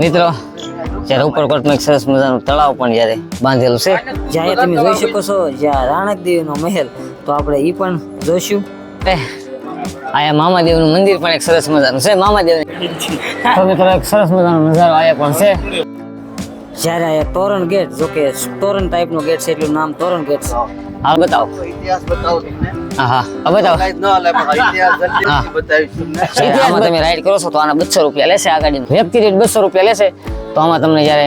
મિત્રો જ્યારે ઉપરકોટમાં એક સરસ મજાનું તળાવ પણ જ્યારે બાંધેલું છે જ્યાં તમે જોઈ શકો છો જ્યાં રાણક નો મહેલ તો આપણે એ પણ જોઈશું. આયા મામાદેવનું મંદિર પણ એક સરસ મજાનું છે મામાદેવ તો મિત્રો એક સરસ મજાનો નજારો આયા પણ છે. જ્યારે આ તોરણ ગેટ જો કે તોરણ ટાઈપનો ગેટ છે એટલું નામ તોરણ ગેટ છે. હાલ બતાવો. ઇતિહાસ બતાવો તમને. હા હા. હવે બતાવો. કાંઈ ન હાલે પણ ઇતિહાસ જલ્દી બતાવીશ તમને. જ્યારે તમે રાઈડ કરો છો તો આના બસો રૂપિયા લેશે આ ગાડીમાં વ્યક્તિ દીઠ રૂપિયા લેશે તો આમાં તમને જ્યારે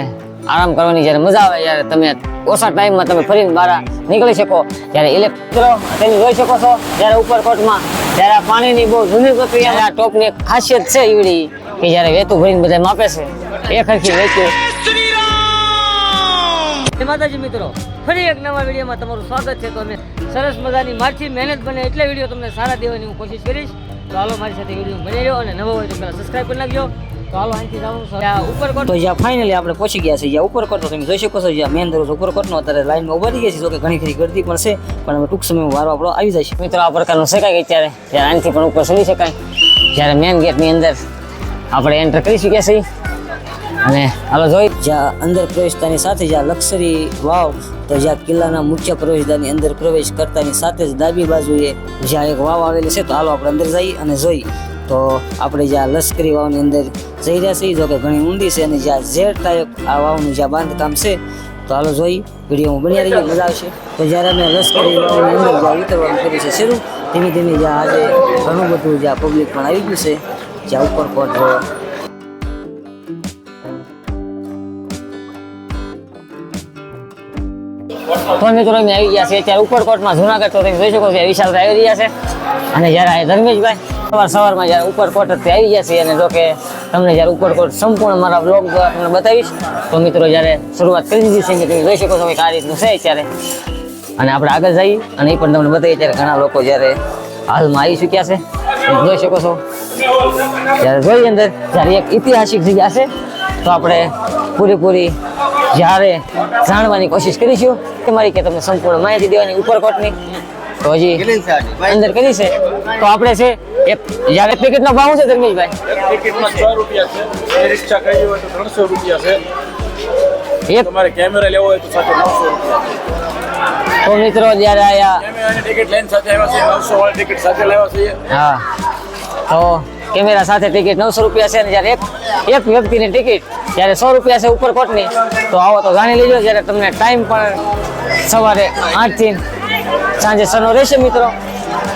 આરામ કરવાની જ્યારે મજા આવે જ્યારે તમે ઓછા ટાઈમમાં તમે ફરીને બહાર નીકળી શકો. જ્યારે ઇલેક્ટ્રો તમે જોઈ શકો છો જ્યારે ઉપરકોટમાં જ્યારે આ પાણીની બહુ જૂની પ્રક્રિયા આ ટોપની એક ખાસિયત છે ઈવડી કે જ્યારે વેતું ભરીને બધા માપે છે. એ ખરખી વેચ્યું માતાજી મિત્રો. ફરી એક નવા વિડીયોમાં તમારું સ્વાગત છે. તો અમે સરસ મજાની મારથી મહેનત બને એટલે વીડિયો તમને સારા દેવાની હું કોશિશ કરીશ. તો હાલો મારી સાથે વીડિયો બની રહ્યો અને નવો હોય તો પહેલાં સબસ્ક્રાઈબ કરી નાખજો. તો હાલો અહીંથી જવાનું ઉપર કોટ તો જ્યાં ફાઇનલી આપણે પહોંચી ગયા છે જ્યાં ઉપર તો તમે જોઈ શકો છો, જ્યાં મેન દરરોજ ઉપર કોટનો અત્યારે લાઈનમાં ઊભા થઈ ગયા છે જોકે ઘણી ખરી ગરદી પણ છે, પણ હવે ટૂંક સમયમાં વારો આપણો આવી જાય છે. મિત્રો, આ પ્રકારનું શકાય કે ત્યારે આનાથી પણ ઉપર ચડી શકાય. જ્યારે મેન ગેટની અંદર આપણે એન્ટર કરી શક્યા છીએ અને હાલો જોઈ, જ્યાં અંદર પ્રવેશતાની સાથે જ્યાં લક્ઝરી વાવ, તો જ્યાં કિલ્લાના મુખ્ય પ્રવેશદ્વારની અંદર પ્રવેશ કરતાની સાથે જ ડાબી બાજુએ જ્યાં એક વાવ આવેલી છે, તો હાલો આપણે અંદર જઈ અને જોઈ. તો આપણે જ્યાં લશ્કરી વાવની અંદર જઈ રહ્યા છીએ જો કે ઘણી ઊંડી છે અને જ્યાં ઝેર ટાઈપ આ વાવનું જ્યાં બાંધકામ છે, તો હાલો જોઈ વિડીયોમાં બની રહીએ, મજા આવશે. તો જ્યારે અમે લશ્કરી વાવની અંદર જ્યાં ઉતરવાનું કર્યું છે, શરૂ, ધીમે ધીમે જ્યાં આજે ઘણું બધું જ્યાં પબ્લિક પણ આવી ગયું છે, જ્યાં ઉપરકોટ જોવા તો મિત્રો અમે આવી ગયા છે. અત્યારે ઉપરકોટમાં જુનાગઢ તો તમે જોઈ શકો છો વિશાલ આવી રહ્યા છે. અને જ્યારે આ ધર્મેશભાઈ સવાર સવારમાં જ્યારે ઉપરકોટ જ આવી ગયા છે અને જો કે તમને જ્યારે ઉપરકોટ સંપૂર્ણ મારા બ્લોગ દ્વારા તમને બતાવીશ, તો મિત્રો જ્યારે શરૂઆત કરી દીધી છે, તમે જોઈ શકો છો કે આ રીતનું છે અત્યારે. અને આપણે આગળ જઈએ અને એ પણ તમને બતાવીએ ત્યારે ઘણા લોકો જ્યારે હાલમાં આવી ચૂક્યા છે. જોઈ શકો છો. જ્યારે જોઈ અંદર, જ્યારે એક ઐતિહાસિક જગ્યા છે, તો આપણે પૂરેપૂરી જ્યારે જાણવાની કોશિશ કરીશું કે મારી કે તમને સંપૂર્ણ માહિતી દેવાની ઉપરકોટની. તો હજી? અંદર કરી છે. તો આપણે છે એક જ્યારે ટિકિટનો ભાવ છે ધર્મેશભાઈ? ટિકિટમાં છ રૂપિયા છે. એ રિક્ષા કરવી હોય તો ત્રણસો રૂપિયા છે. એક. તમારે કેમેરા લેવો હોય તો સાથે નવસો રૂપિયા તો મિત્રો જ્યારે આયા ટિકિટ લાઈન સાથે આવ્યા છે નવસો વાળી ટિકિટ સાથે લાવ્યા છે હા. તો કેમેરા સાથે ટિકિટ નવસો રૂપિયા છે અને જ્યારે એક એક વ્યક્તિની ટિકિટ જ્યારે સો રૂપિયા છે ઉપર કોટની, તો આવો તો જાણી લેજો જ્યારે તમને ટાઈમ પણ સવારે આઠથી સાંજે સનો રહેશે મિત્રો.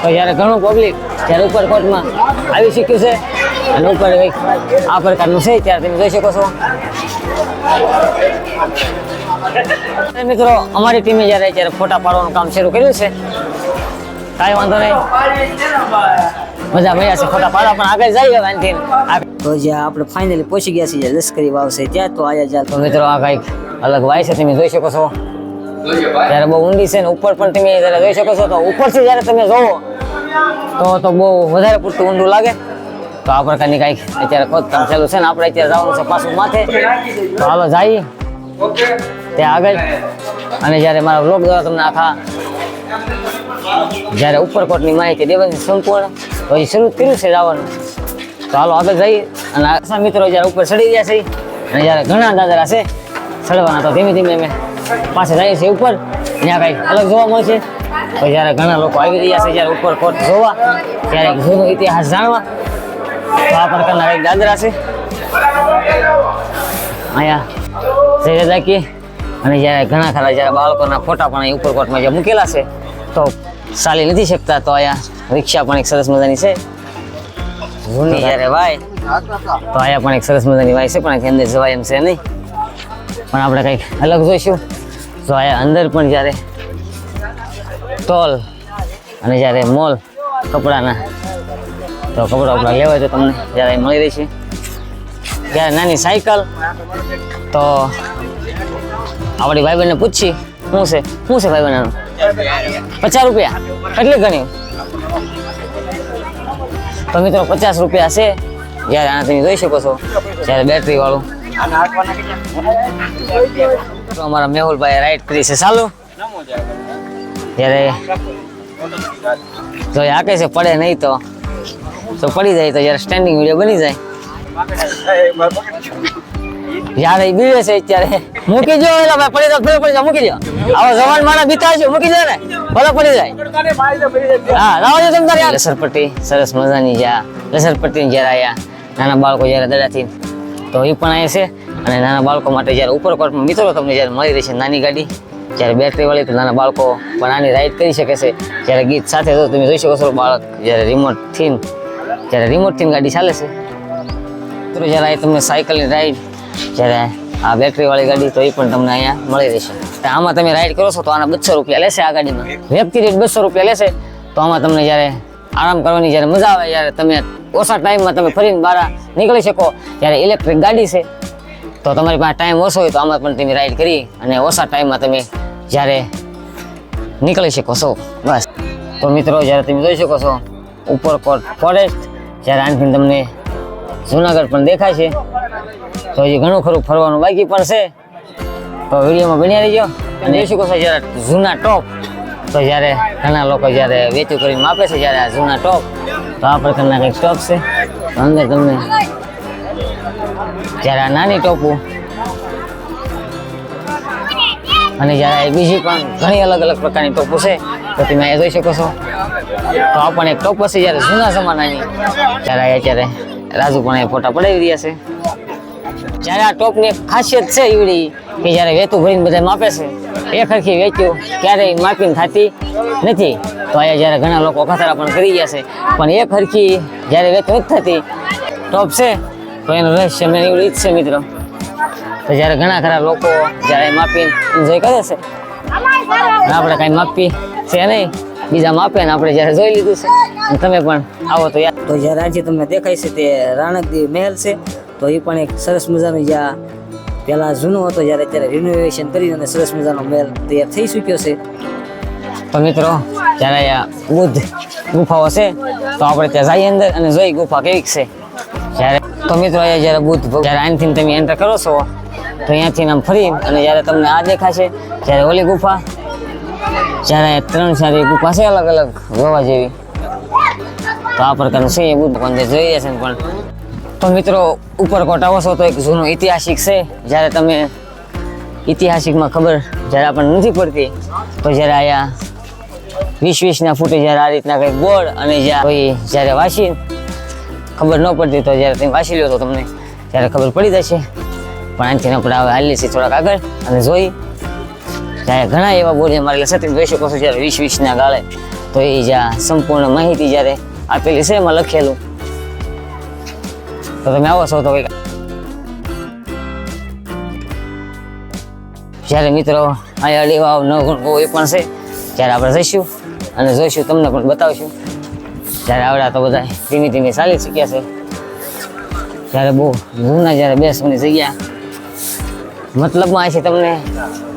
તો જ્યારે ઘણું પબ્લિક જ્યારે ઉપર કોટમાં આવી શક્યું છે અને ઉપર આ પ્રકારનું છે, ત્યારે તમે જોઈ શકો છો. મિત્રો, અમારી ટીમે જ્યારે જ્યારે ફોટા પાડવાનું કામ શરૂ કર્યું છે, કાંઈ વાંધો નહીં. મજા મળ્યા છે. ખોટા પાડવા પણ આગળ જઈએ આગળ. તો જ્યાં આપણે ફાઇનલી પહોંચી ગયા છીએ લશ્કરી વાવ છે ત્યાં તો આયા જ્યાં તો. મિત્રો આ કંઈક અલગ વાય છે તમે જોઈ શકો છો. જ્યારે બહુ ઊંડી છે ને ઉપર પણ તમે જ્યારે જોઈ શકો છો. તો ઉપરથી જ્યારે તમે જોવો તો તો બહુ વધારે પૂરતું ઊંડું લાગે. તો આ પ્રકારની કંઈક અત્યારે ખોદકામ ચાલુ છે ને આપણે અત્યારે જવાનું છે પાછું માથે. તો હાલો જઈએ. ત્યાં આગળ. અને જ્યારે મારા બ્લોગ દ્વારા તમને આખા જ્યારે ઉપરકોટની માહિતી દેવાની સંપૂર્ણ. તો એ શરૂ કર્યું છે જવાનું તો હાલો આગળ જઈએ. અને આશા મિત્રો જ્યારે ઉપર ચડી ગયા છે, અને જ્યારે ઘણા દાદરા છે, ચડવાના તો ધીમે ધીમે અમે પાસે જઈએ છીએ ઉપર. ત્યાં કંઈક અલગ જોવા મળશે તો જ્યારે ઘણા લોકો આવી રહ્યા છે, જ્યારે ઉપર કોટ જોવા, ત્યારે જૂનો ઇતિહાસ જાણવા. તો આ પ્રકારના કંઈક દાદરા છે. અહીંયા જઈ રહ્યા અને જ્યારે ઘણા ખરા જ્યારે બાળકોના ફોટા પણ અહીં ઉપરકોટમાં જે મૂકેલા છે, તો ચાલી નથી શકતા તો અહીંયા રિક્ષા પણ એક સરસ મજાની છે. જૂની જ્યારે વાય તો અહીંયા પણ એક સરસ મજાની વાય છે, પણ અહીંથી અંદર જવાય એમ છે નહીં. પણ આપણે કંઈક અલગ જોઈશું. તો અહીંયા અંદર પણ જ્યારે ટોલ અને જ્યારે મોલ કપડાના, તો કપડાં કપડા લેવાય તો તમને જ્યારે મળી મળી છે જ્યારે નાની સાયકલ, તો આપણી ભાઈબંધને પૂછી શું છે? શું છે ભાઈબંધ આનું પચાસ રૂપિયા. કેટલી ગણી તો મિત્રો પચાસ રૂપિયા છે. જ્યારે આને તમે જોઈ શકો છો. જ્યારે બેટરી વાળું. તો અમારા મેહુલભાઈ રાઈડ કરી છે. ચાલુ. જ્યારે જો આકે છે, પડે નહીં તો. તો પડી જાય તો જ્યારે સ્ટેન્ડિંગ વીડિયો બની જાય. જ્યારે ઈ બીવે છે અત્યારે. મૂકી દો એલા ભાઈ પડી તો ફેર પડી જાય મૂકી દો આવો જવાન માણસ બીતા છે મૂકી દો ને ભલે પડી જાય. હા, લાવો છો તમે તારે લસરપટ્ટી, સરસ મજાની જ્યાં લસરપટ્ટી જ્યારે આયા નાના બાળકો જ્યારે દડાથી, તો એ પણ અહીંયા છે. અને નાના બાળકો માટે જ્યારે ઉપરકોટમાં મિત્રો તમને જ્યારે મળી રહેશે નાની ગાડી, જ્યારે બેટરી વાળી, તો નાના બાળકો પણ આની રાઈડ કરી શકે છે. જ્યારે ગીત સાથે તો તમે જોઈ શકો છો, બાળક જ્યારે રિમોટથી જ્યારે રિમોટથી ગાડી ચાલે છે. મિત્રો જ્યારે અહીં તમને સાયકલની રાઈડ જ્યારે આ બેટરી વાળી ગાડી તો એ પણ તમને અહીંયા મળી રહેશે. આમાં તમે રાઈડ કરો છો તો આના બસો રૂપિયા લેશે આ ગાડીમાં. વ્યક્તિ દીઠ બસો રૂપિયા લેશે તો આમાં તમને જ્યારે આરામ કરવાની જ્યારે મજા આવે જ્યારે તમે ઓછા ટાઈમમાં તમે ફરીને બહાર નીકળી શકો. જ્યારે ઇલેક્ટ્રિક ગાડી છે, તો તમારી પાસે ટાઈમ ઓછો હોય તો આમાં પણ તમે રાઈડ કરી અને ઓછા ટાઈમમાં તમે જ્યારે નીકળી શકો છો. બસ. તો મિત્રો, જ્યારે તમે જોઈ શકો છો, ઉપરકોટ ફોરેસ્ટ જ્યારે આનાથી તમને જુનાગઢ પણ દેખાય છે. તો હજી ઘણું ખરું ફરવાનું બાકી પણ છે. તો વિડીયોમાં બન્યા રહીજો. અને એ શકો કહો જ્યારે જૂના ટોપ, તો જ્યારે ઘણા લોકો જ્યારે વેચું કરીને માપે છે, જ્યારે આ જૂના ટોપ, તો આ પ્રકારના કંઈક ટોપ છે. અંદર તમને જ્યારે આ નાની ટોપો અને જ્યારે બીજી પણ ઘણી અલગ અલગ પ્રકારની ટોપો છે, તો તમે એ જોઈ શકો છો. તો આ પણ એક ટોપ હશે જ્યારે જૂના જમાનાની. ત્યારે અત્યારે રાજુ પણ એ ફોટા પડાવી રહ્યા છે. જ્યારે આ ટોપની ખાસિયત છે એવડી કે જ્યારે વેતું ભરીને બધા માપે છે, એક હરખી વેચ્યું, ક્યારેય માપીને થતી નથી. તો અહીંયા જ્યારે ઘણા લોકો ખતરા પણ કરી ગયા છે, પણ એક હરખી જ્યારે વેતું નથી થતી, ટોપ છે, તો એનું રહસ્ય મેં એવડી જ છે મિત્રો. તો જ્યારે ઘણા ખરા લોકો જ્યારે માપીને એન્જોય કરે છે આપણે કાંઈ માપી છે નહીં, બીજા માપે ને આપણે જ્યારે જોઈ લીધું છે. તમે પણ આવો તો યાદ તો જ્યારે આજે તમને દેખાય છે તે રાણકદેવ મહેલ છે તો એ પણ એક સરસ મજાનું જ્યાં પહેલાં જૂનો હતો, જ્યારે અત્યારે રિનોવેશન કરી અને સરસ મજાનો મહેલ તૈયાર થઈ ચૂક્યો છે. તો મિત્રો જ્યારે અહીંયા બુદ્ધ ગુફાઓ છે, તો આપણે ત્યાં જઈએ અંદર અને જોઈ ગુફા કેવી છે. જ્યારે તો મિત્રો, અહીંયા જ્યારે બુદ્ધ જ્યારે અહીંથી તમે એન્ટર કરો છો, તો અહીંયાથી આમ ફરી અને જ્યારે તમને આ દેખાશે જ્યારે ઓલી ગુફા, જ્યારે ત્રણ ચાર ગુફા છે અલગ અલગ જોવા જેવી. તો આ પ્રકારનું છે એ બુદ્ધ પણ જોઈ રહ્યા છે પણ તો મિત્રો ઉપરકોટ આવો છો તો એક જૂનો ઐતિહાસિક છે. જ્યારે તમે ઐતિહાસિકમાં ખબર જ્યારે આપણને નથી પડતી, તો જ્યારે આયા વીસ વીસના ફૂટે જ્યારે આ રીતના કંઈક ગોળ અને જ્યાં જ્યારે વાંચી, ખબર ન પડતી તો જ્યારે તમે વાંચી લો તો તમને ત્યારે ખબર પડી જશે. પણ આનાથી આપણે હવે હાલી છીએ થોડાક આગળ અને જોઈ. જ્યારે ઘણા એવા બોર્ડ મારેલા છે તમે જોઈ શકો છો, જ્યારે વીસ વીસના ગાળે. તો એ જ્યાં સંપૂર્ણ માહિતી જ્યારે આપેલી છે, એમાં લખેલું. તો તમે આવો છો તો કંઈક. જ્યારે મિત્રો અહીંયા લેવા ન બહુ એ પણ છે. જ્યારે આપણે જઈશું અને જોઈશું તમને પણ બતાવશું. જ્યારે આવડા તો બધા ધીમે ધીમે ચાલી શક્યા છે. જ્યારે બહુ જૂના જ્યારે બેસવાની જગ્યા. મતલબમાં છે તમને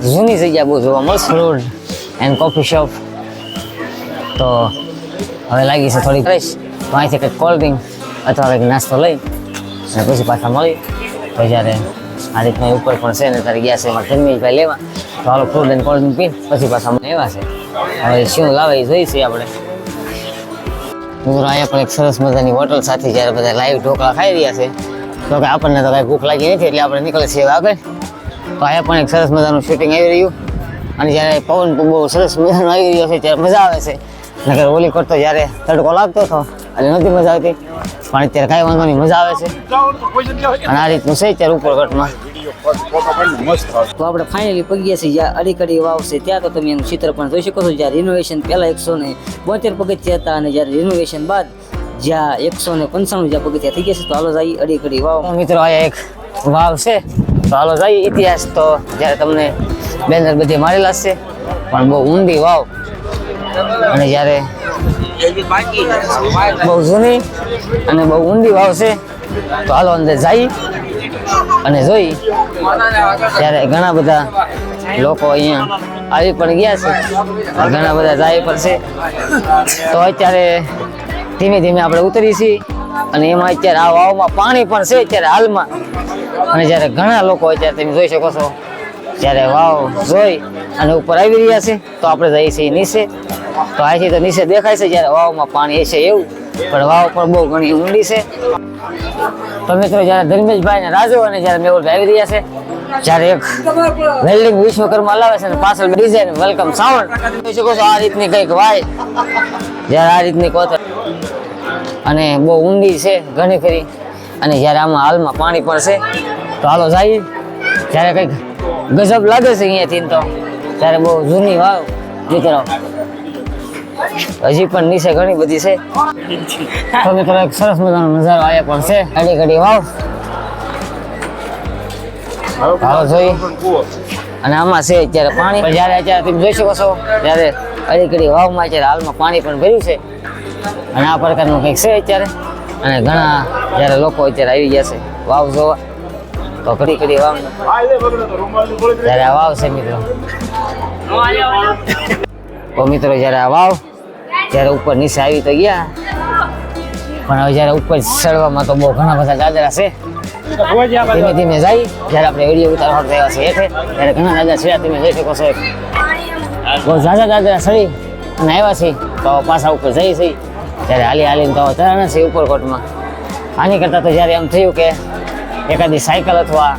જૂની જગ્યા બહુ જોવા મળશે. રોડ. એન્ડ કોફી શોપ તો હવે લાગી છે થોડી ફ્રેશ તો અહીંથી કંઈક કોલ્ડ ડ્રિંક અથવા કંઈક નાસ્તો લઈ. અને પછી પાછા મળી. તો જ્યારે આ રીતના ઉપર પણ છે ને, ત્યારે ગયા છે એમાં ધર્મેશભાઈ લેવા. તો હાલો ફ્રૂટ એન્ડ કોલ્ડ પી પછી પાછા અમે એવા છે. હવે શું લાવે એ જોઈશે આપણે. મિત્રો, અહીંયા પણ એક સરસ મજાની હોટલ સાથે જ્યારે બધા લાઈવ ઢોકળા ખાઈ રહ્યા છે. તો કે આપણને તો કાંઈ ભૂખ લાગી નથી, એટલે આપણે નીકળે છીએ આગળ. તો અહીંયા પણ એક સરસ મજાનું શૂટિંગ આવી રહ્યું. અને જ્યારે પવન બહુ સરસ મજાનો આવી રહ્યો છે, ત્યારે મજા આવે છે. નગર ઓલી કરતો જ્યારે તડકો લાગતો હતો અને નથી મજા આવતી. પણ અત્યારે કાંઈ વાંધો નહીં, મજા આવે છે. અને આ રીતનું છે અત્યારે ઉપરકોટમાં તો આપણે ફાઇનલી પગીએ છીએ જ્યાં અડીકડી વાવ છે, ત્યાં તો તમે એનું ચિત્ર પણ જોઈ શકો છો. જ્યાં રિનોવેશન પહેલાં એકસો ને બોતેર પગથિયા હતા અને જ્યારે રિનોવેશન બાદ જ્યાં એકસો ને પંચાણું જ્યાં પગથિયા થઈ ગયા છે, તો હાલો જઈએ અડીકડી વાવ. મિત્રો, આ એક વાવ છે. તો હાલો જઈએ ઇતિહાસ. તો જ્યારે તમને બેનર બધી મારેલા છે, પણ બહુ ઊંડી વાવ. અને જ્યારે બહુ જૂની અને બહુ ઊંડી વાવ છે. તો હાલો અંદર જઈ અને જોઈ ત્યારે ઘણા બધા લોકો અહીંયા આવી પણ ગયા છે. ઘણા બધા જાય પણ છે. તો અત્યારે ધીમે ધીમે આપણે ઉતરી છીએ અને એમાં અત્યારે આ વાવમાં પાણી પણ છે અત્યારે હાલમાં. અને જ્યારે ઘણા લોકો અત્યારે તમે જોઈ શકો છો જ્યારે વાવ જોઈ અને ઉપર આવી રહ્યા છે. તો આપણે જઈએ છીએ નીચે. તો અહીંથી તો નીચે દેખાય છે જ્યારે વાવમાં પાણી છે એવું. પણ વાવ પણ બહુ ઘણી ઊંડી છે. તો મિત્રો, જ્યારે ધર્મેશભાઈ ને રાજુ અને જ્યારે મેહુલ આવી રહ્યા છે, જ્યારે એક વેલ્ડિંગ વિશ્વકર્મા લાવે છે અને પાછળ ડિઝાઇન વેલકમ સાઉન્ડ જોઈ શકો છો આ રીતની કંઈક વાય. જ્યારે આ રીતની કોતર અને બહુ ઊંડી છે ઘણી ખરી. અને જ્યારે આમાં હાલમાં પાણી પણ છે તો હાલો જાય જ્યારે કંઈક ગજબ લાગે છે અહીંયાથી તો. ત્યારે બહુ જૂની વાવ દીકરો. હજી પણ નીચે ઘણી બધી છે. તો એક સરસ મજાનો નજારો આવ્યા પણ છે. ઘડી ઘડી વાવ. હાલો જોઈ. અને આમાં છે અત્યારે પાણી. પણ જ્યારે અત્યારે તમે જોઈ શકો છો, ત્યારે ઘડી ઘડી વાવમાં અત્યારે હાલમાં પાણી પણ ભર્યું છે. અને આ પ્રકારનું કંઈક છે અત્યારે. અને ઘણા જ્યારે લોકો અત્યારે આવી ગયા છે વાવ જોવા. તો ઘડી ઘડી જ્યારે આ છે મિત્રો. તો મિત્રો જ્યારે આ વાવ ઉપર નીચે આવી તો ગયા. પણ હવે જ્યારે ઉપર ચડવામાં તો બહુ ઘણા બધા દાદરા છે. ધીમે ધીમે જાય. જ્યારે આપણે વીડિયો ઉતારવા થયા છે હેઠે, ત્યારે ઘણા દાદા છે. તમે જઈ શકો છો બહુ ઝાઝા દાદરા સડી અને આવ્યા છે. તો પાછા ઉપર જઈ છે ત્યારે હાલી હાલીને તો તરાણા છે ઉપરકોટમાં. આની કરતાં તો જ્યારે એમ થયું કે એકાદી સાયકલ અથવા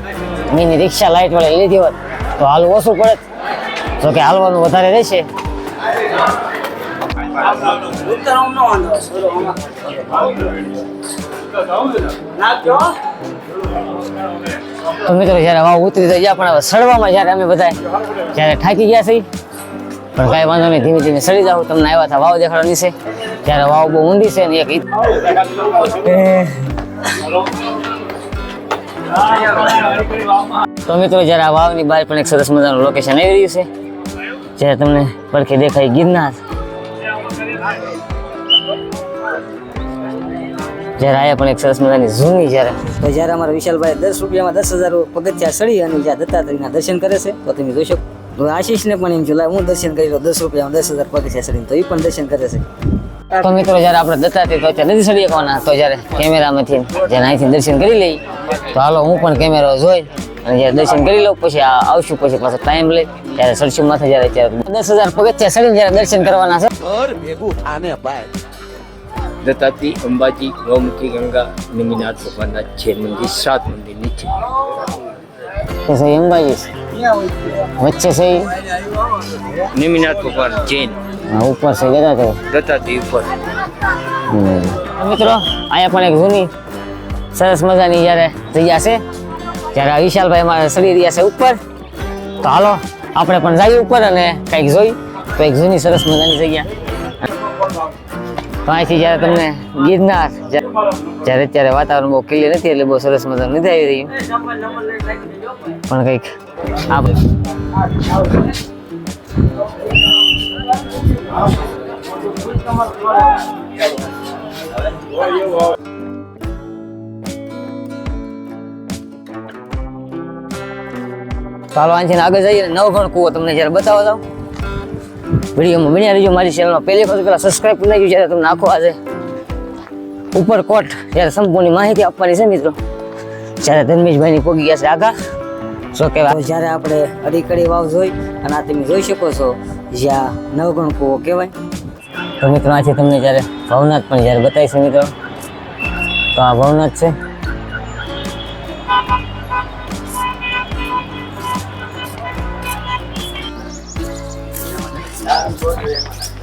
મિની રિક્ષા લાઇટ વાળી લીધી હોત, તો હાલવું ઓછું પડે. જો કે હાલવાનું વધારે રહેશે. તો મિત્રો, જ્યારે વાવ ઉતરી તો ગયા, પણ હવે સડવામાં જ્યારે અમે બધા જ્યારે થાકી ગયા છીએ. પણ કાંઈ વાંધો નહીં, ધીમે ધીમે સડી જાવ તમને આવ્યા હતા વાવ દેખાડવાની છે. ત્યારે વાવ બહુ ઊંડી છે ને એક તો મિત્રો, જ્યારે આ વાવની બહાર પણ એક સરસ મજાનું લોકેશન આવી રહ્યું છે, જ્યારે તમને પડખે દેખાય ગિરનાર. જ્યારે આયા પણ એક સરસ મજાની ઝૂની જ્યારે તો જ્યારે અમારા વિશાલભાઈ દસ રૂપિયામાં દસ હજાર પગથિયા સડી અને જ્યાં દત્તાત્રેયના દર્શન કરે છે, તો તમે જોઈ શકો. આશીષને પણ એમ છું હું દર્શન કરી દસ રૂપિયામાં દસ હજાર પગથિયા સડીને. તો એ પણ દર્શન કરે છે. તો મિત્રો જ્યારે આપણે દત્તાથી તો નથી સડી શકવાના તો જ્યારે કેમેરામાંથી જ્યારે અહીંથી દર્શન કરી લઈ, તો હાલો હું પણ કેમેરો જોઈ અને જ્યારે દર્શન કરી લઉં, પછી આવશું, પછી પાછો ટાઈમ લઈ, ત્યારે સરસું માથે જ્યારે ત્યારે દસ હજાર પગથિયા સડીને જ્યારે દર્શન કરવાના છે. દત્તાત્રી અંબાજી, ગૌમુખી, ગંગા નિમિનાથ ભગવાનના છે મંદિર, સાત મંદિર નીચે. કે છે અંબાજી વચ્ચે છે નિમિનાથ ઉપર જૈન. ઉપર છે દત્તાત્રેય દત્તાત્રી ઉપર મિત્રો અહીંયા પણ એક જૂની સરસ મજાની જ્યારે જગ્યા છે જ્યારે વિશાલભાઈ અમારે ચડી રહ્યા છે ઉપર. તો હાલો આપણે પણ જઈએ ઉપર અને કંઈક જોઈ. તો એક જૂની સરસ મજાની જગ્યા. તો અહીંથી જ્યારે તમને ગિરનાર જ્યા- જ્યારે અત્યારે વાતાવરણ બહુ ક્લિયર નથી એટલે બહુ સરસ મજાનું નથી આવી રહ્યું. પણ કંઈક આ ચાલો અહીંથી આગળ જઈએ ને નવઘણ કૂવો તમને જ્યારે બતાવો જાઉં. વિડીયોમાં બન્યા રહીજો મારી ચેનલમાં પહેલી વખત પહેલાં સબસ્ક્રાઈબ કરી નાખજો જ્યારે તમને આખો આજે ઉપર કોટ જ્યારે સંપૂર્ણ માહિતી આપવાની છે મિત્રો. જ્યારે ધર્મેશભાઈની પોગી ગયા છે આગા શું કહેવાય? તો જ્યારે આપણે અડીકડી વાવ જોઈ અને આ તમે જોઈ શકો છો જ્યાં નવગણ કૂવો કહેવાય. તો મિત્રો આથી તમને જ્યારે ભવનાથ પણ જ્યારે બતાવીશું મિત્રો તો આ ભવનાથ છે.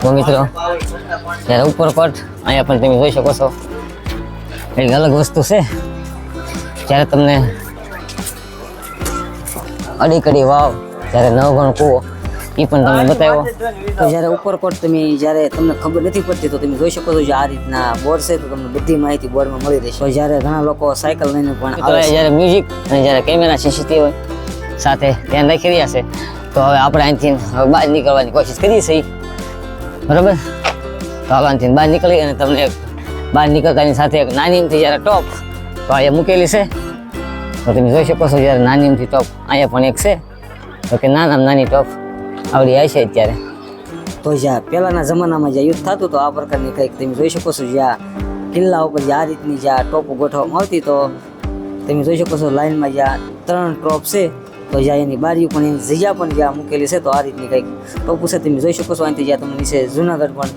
તો મિત્રો જ્યારે ઉપરકોટ અહીંયા પણ તમે જોઈ શકો છો. કંઈક અલગ વસ્તુ છે. જ્યારે તમને અડીકડી વાવ. જ્યારે નવગણ કૂવો એ પણ તમને બતાવ્યો. તો જ્યારે ઉપરકોટ તમે જ્યારે તમને ખબર નથી પડતી તો તમે જોઈ શકો છો જે આ રીતના બોર્ડ છે તો તમને બધી માહિતી બોર્ડમાં મળી રહેશે. તો જ્યારે ઘણા લોકો સાયકલ લઈને પણ આવે જ્યારે મ્યુઝિક અને જ્યારે કેમેરા સીસીટીવી સાથે ધ્યાન રાખી રહ્યા છે તો હવે આપણે અહીંથી હવે બહાર નીકળવાની કોશિશ કરીએ છીએ. બરાબર? તો હવે અહીંથી બહાર નીકળી અને તમને બહાર નીકળતાની સાથે એક નાની જ્યારે ટોપ તો અહીંયા મૂકેલી છે. તો તમે જોઈ શકો છો જ્યારે નાની ટોપ અહીંયા પણ એક છે. તો કે નાના નાની ટોપ આવડી આવી છે અત્યારે. તો જ્યાં પહેલાંના જમાનામાં જ્યાં યુદ્ધ થતું તો આ પ્રકારની કંઈક તમે જોઈ શકો છો જ્યાં કિલ્લા ઉપર આ રીતની જ્યાં ટોપો ગોઠવવામાં આવતી તો તમે જોઈ શકો છો લાઇનમાં જ્યાં ત્રણ ટોપ છે, તો જ્યાં એની બારીઓ પણ, એની જગ્યા પણ જ્યાં મૂકેલી છે, તો આ રીતની કંઈક ટોપું છે. તમે જોઈ શકો છો, અહીંથી જ્યાં તમને નીચે જુનાગઢ પણ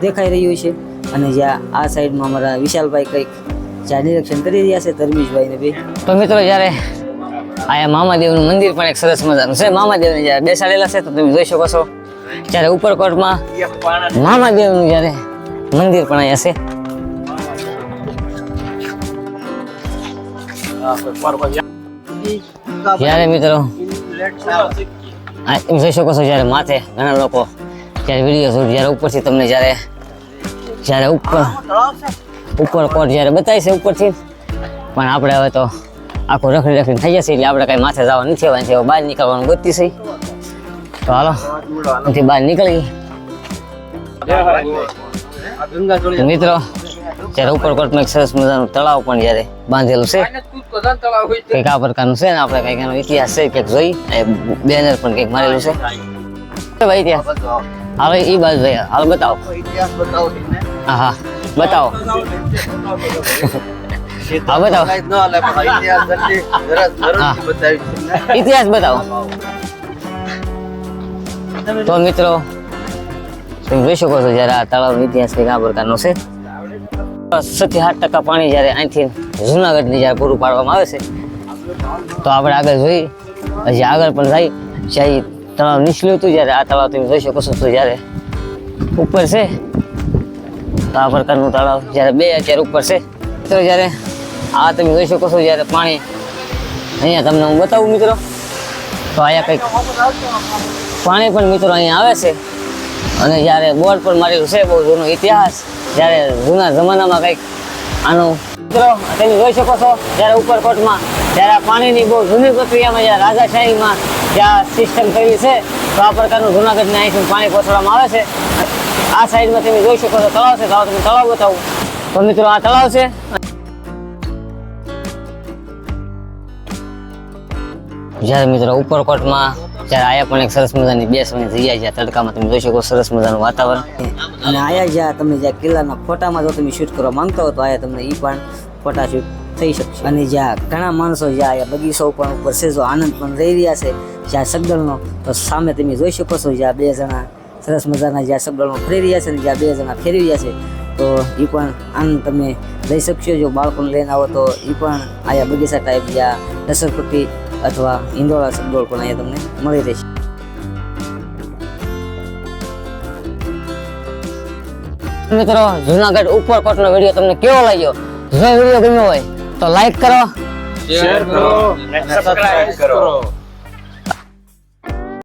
દેખાઈ રહ્યું છે. અને જ્યાં આ સાઈડમાં અમારા વિશાલભાઈ કંઈક જ્યાં રક્ષણ કરી રહ્યા છે ધર્મેશભાઈ ને ભાઈ તો મિત્રો જ્યારે આયા મામાદેવનું મંદિર પણ એક સરસ મજાનું છે. મામાદેવને જ્યારે બેસાડેલા છે, તો તમે જોઈ શકો છો. જ્યારે ઉપરકોટમાં મામાદેવનું જ્યારે મંદિર પણ અહીંયા છે. જ્યારે મિત્રો તમે જોઈ શકો છો, જ્યારે માથે ઘણા લોકો જ્યારે વીડિયો જ્યારે ઉપરથી તમને જ્યારે જ્યારે ઉપર ઉપર કોટ જ્યારે બતાવી છે ઉપરથી. પણ આપણે હવે તો આખું રખડી રખડી થઈ જશે એટલે આપણે કાંઈ માથે જવા નથી આવવાનું છે બહાર નીકળવાનું ગતિ છે તો હાલો અહીંથી બહાર નીકળી મિત્રો જ્યારે ઉપરકોટમાં એક સરસ મજાનું તળાવ પણ જ્યારે બાંધેલું છે કંઈક આ પ્રકારનું છે ને આપણે કંઈક એનો ઇતિહાસ છે કંઈક જોઈ બેનર પણ કંઈક મારેલું છે. ભાઈ ત્યાં. હાલો એ બાજુ ભાઈ હાલ બતાવો. હા હા. બતાવો હા બતાવો કાંઈ જ ન હાલે પણ આ ઇતિહાસ જલ્દી જરા હા. જરૂરથી બતાવીશ તમને ઇતિહાસ બતાવો તો મિત્રો તમે જોઈ શકો છો જ્યારે આ તળાવનો ઇતિહાસ કંઈક આ પ્રકારનો છે. સત્ય સાત ટકા પાણી જ્યારે અહીંથી જુનાગઢની જ્યારે પૂરું પાડવામાં આવે છે તો આપણે આગળ જોઈ હજી આગળ પણ જાય જ્યાં ઈ તળાવ નીચલું હતું જ્યારે આ તળાવ તમે જોઈ શકો છો તો જ્યારે ઉપર છે તો આ પ્રકારનું તળાવ જ્યારે બે અત્યારે ઉપર છે, તો જ્યારે આ તમે જોઈ શકો છો જ્યારે પાણી અહીંયા તમને હું બતાવું મિત્રો. તો અહીંયા કંઈક પાણી પણ મિત્રો અહીંયા આવે છે. અને જ્યારે બોર્ડ પણ મારેલું છે, બહુ જૂનો ઇતિહાસ, જ્યારે જૂના જમાનામાં કંઈક આનું મિત્રો, તમે જોઈ શકો છો, જ્યારે ઉપરકોટમાં, જ્યારે આ પાણીની બહુ જૂની પ્રક્રિયામાં જ્યારે રાજાશાહીમાં જ્યાં સિસ્ટમ કરેલી છે, તો આ પ્રકારનું જૂનાગઢને અહીંથી પાણી પહોંચાડવામાં આવે છે. આ સાઈડમાં તમે જોઈ શકો છો, તળાવ છે તો તમે તળાવ બતાવું તો મિત્રો આ તળાવ છે. જ્યારે મિત્રો ઉપરકોટમાં, જ્યારે આયા પણ એક સરસ મજાની બેસવાની જગ્યા છે તડકામાં તમે જોઈ શકો સરસ મજાનું વાતાવરણ. અને આયા જ્યાં તમે જ્યાં કિલ્લાના ફોટામાં જો તમે શૂટ કરવા માંગતા હો, તો આયા તમને એ પણ ફોટા શૂટ થઈ શકશે. અને જ્યાં ઘણા માણસો જ્યાં આયા બગીચો પણ ઉપર સેજો આનંદ પણ રહી રહ્યા છે, જ્યાં સગડલનો તો સામે તમે જોઈ શકો છો, જ્યાં બે જણા સરસ મજાના જ્યાં સગડલમાં ફરી રહ્યા છે અને જ્યાં બે જણા ફેરવી રહ્યા છે તો એ પણ આનંદ તમે લઈ શકશો. જો બાળકોને લઈને આવો તો એ પણ આયા બગીચા ટાઈપ જ્યાં લસરપટ્ટી અથવા ઇન્દોરા સગડોળ પણ અહીંયા તમને મળી રહેશે. મિત્રો જુનાગઢ ઉપરકોટનો વીડિયો તમને કેવો લાગ્યો? જો વીડિયો ગમ્યો હોય તો લાઈક કરો. શેર કરો. સબસ્ક્રાઇબ કરો.